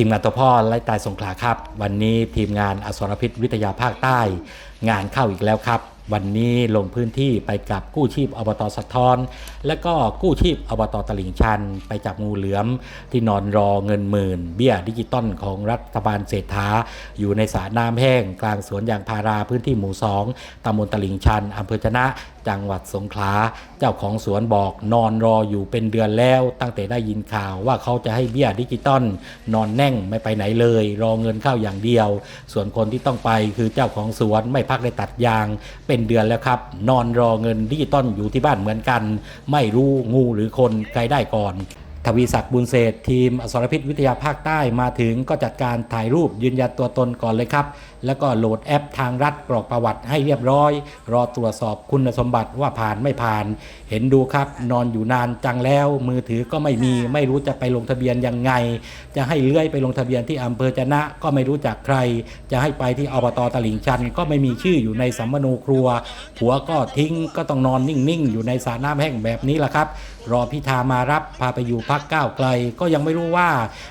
ทีมงานตัวพ่อไล่ตายสงขลาครับ วันนี้ทีมงานอสรพิษวิทยาภาคใต้ งานเข้าอีกแล้วครับ วันนี้ลงพื้นที่ไปกับกู้ชีพอบตสะท้อน และก็กู้ชีพอบตตลิ่งชัน ไปจับงูเหลือม ที่นอนรอเงินหมื่น เบี้ยดิจิตอลของรัฐบาลเศรษฐา อยู่ในสระน้ำแห้ง กลางสวนยางพาราพื้นที่หมู่2ตำบลตลิ่งชันอำเภอชนะจังหวัดสงขลา เจ้าของสวนบอกนอนรออยู่เป็นเดือนแล้ว ตั้งแต่ได้ยินข่าวว่าเขาจะให้เบี้ยดิจิตอลนอนแน่งไม่ไปไหนเลย รอเงินเข้าอย่างเดียว ส่วนคนที่ต้องไปคือเจ้าของสวนไม่พักได้ตัดยางเป็นเดือนแล้วครับ นอนรอเงินดิจิตอลอยู่ที่บ้านเหมือนกัน ไม่รู้งูหรือคนใครได้ก่อน ทวีศักดิ์บุญเศษทีมอสรพิษวิทยาภาคใต้มาถึงก็จัดการถ่ายรูปยืนยันตัวตนก่อนเลยครับ แล้วก็โหลดแอปทางรัฐกรอกประวัติให้เรียบร้อย รอตรวจสอบคุณสมบัติว่าผ่านไม่ผ่าน เห็นดูครับ นอนอยู่นานจังแล้ว มือถือก็ไม่มีไม่รู้จะไปลงทะเบียนยังไง จะให้เลื่อยไปลงทะเบียนที่อำเภอจะนะก็ไม่รู้จักใคร จะให้ไปที่อบตตลิ่งชัน ก็ไม่มีชื่ออยู่ในสัมมโนครัวผัวก็ทิ้งก็ต้องนอนนิ่งๆ อยู่ในสระน้ำแห้งแบบนี้แหละครับ รอพิธามารับพาไปอยู่พักก้าวไกล ก็ยังไม่รู้ว่า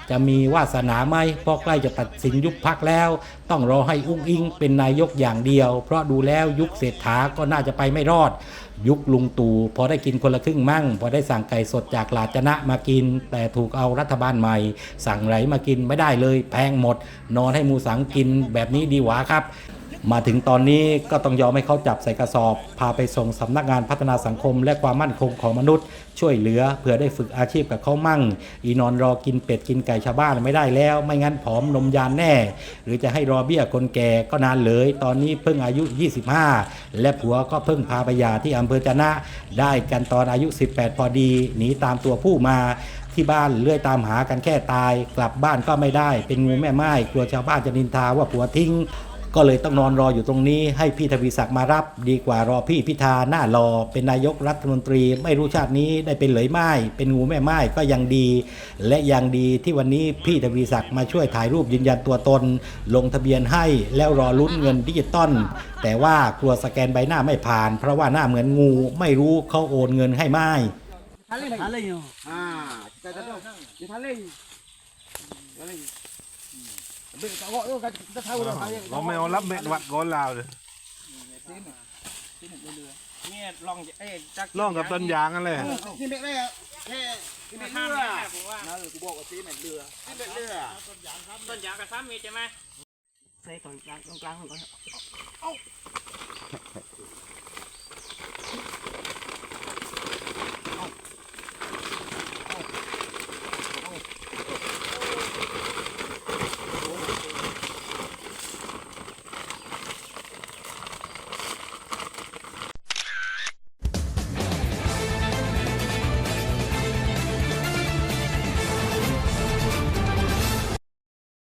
จะมีวาสนาไหมเพราะใกล้จะตัดสินยุบพักแล้ว ต้องรอให้อุ้งอิงเป็นนายกอย่างเดียว เพราะดูแล้วยุคเศรษฐาก็น่าจะไปไม่รอด ยุคลุงตู่พอได้กินคนละครึ่งมั่ง พอได้สั่งไก่สดจากหลาจนะมากิน แต่ถูกเอารัฐบาลใหม่ สั่งไหลมากินไม่ได้เลย แพงหมด นอนให้มูสังกินแบบนี้ดีหวาครับ มาถึงตอนนี้ก็ต้องยอมให้เขาจับใส่กระสอบ พาไปส่งสำนักงานพัฒนาสังคม และความมั่นคงของมนุษย์ ช่วยเหลือเพื่อได้ฝึกอาชีพกับเขามั่ง อีนอนรอกินเป็ดกินไก่ชาวบ้านไม่ได้แล้ว ไม่งั้นผอมนมยานแน่ หรือจะให้รอเบี้ยคนแก่ก็นานเลย ตอนนี้เพิ่งอายุ 25 และผัวก็เพิ่งพาไปยาที่อำเภอจนะ ได้กันตอนอายุ 18 พอดีหนีตามตัวผู้มาที่บ้านเลื่อยตามหากันแค่ตาย กลับบ้านก็ไม่ได้ เป็นงูแม่ไม้กลัวชาวบ้านจะนินทาว่าผัวทิ้ง ก็เลยต้องนอนรออยู่ตรงนี้ให้พี่ทวีศักดิ์มารับ ดีกว่ารอพี่พิธาหน้ารอ เป็นนายกรัฐมนตรี ไม่รู้ชาตินี้ได้เป็นเหลยไม้เป็นงูแม่ไม้ก็ยังดี และยังดีที่วันนี้พี่ทวีศักดิ์มาช่วยถ่ายรูปยืนยันตัวตน ลงทะเบียนให้แล้วรอลุ้นเงินดิจิตอลแต่ว่ากลัวสแกนใบหน้าไม่ผ่าน เพราะว่าหน้าเหมือนงูไม่รู้เขาโอนเงินให้ไม่ Thale này. Thale nhiều. À, kita tahu. Dia thale. Thale. Bây giờ gọi nó kita tahu rồi. Thale. เราไม่เอารับเม็ดวัดก้อนลาวเลย Nghe lòng ê chắc ร่องกับต้นยางกันเลย Cái mẹ này nghe cái mẹ ham lừa. nè ผมว่า Nó rồi bộ tí mẹ lừa. Cái mẹ lừa. ต้นยางกับซ้ำมีใช่ไหมใส่ตรงกลางตรงกลางมันก็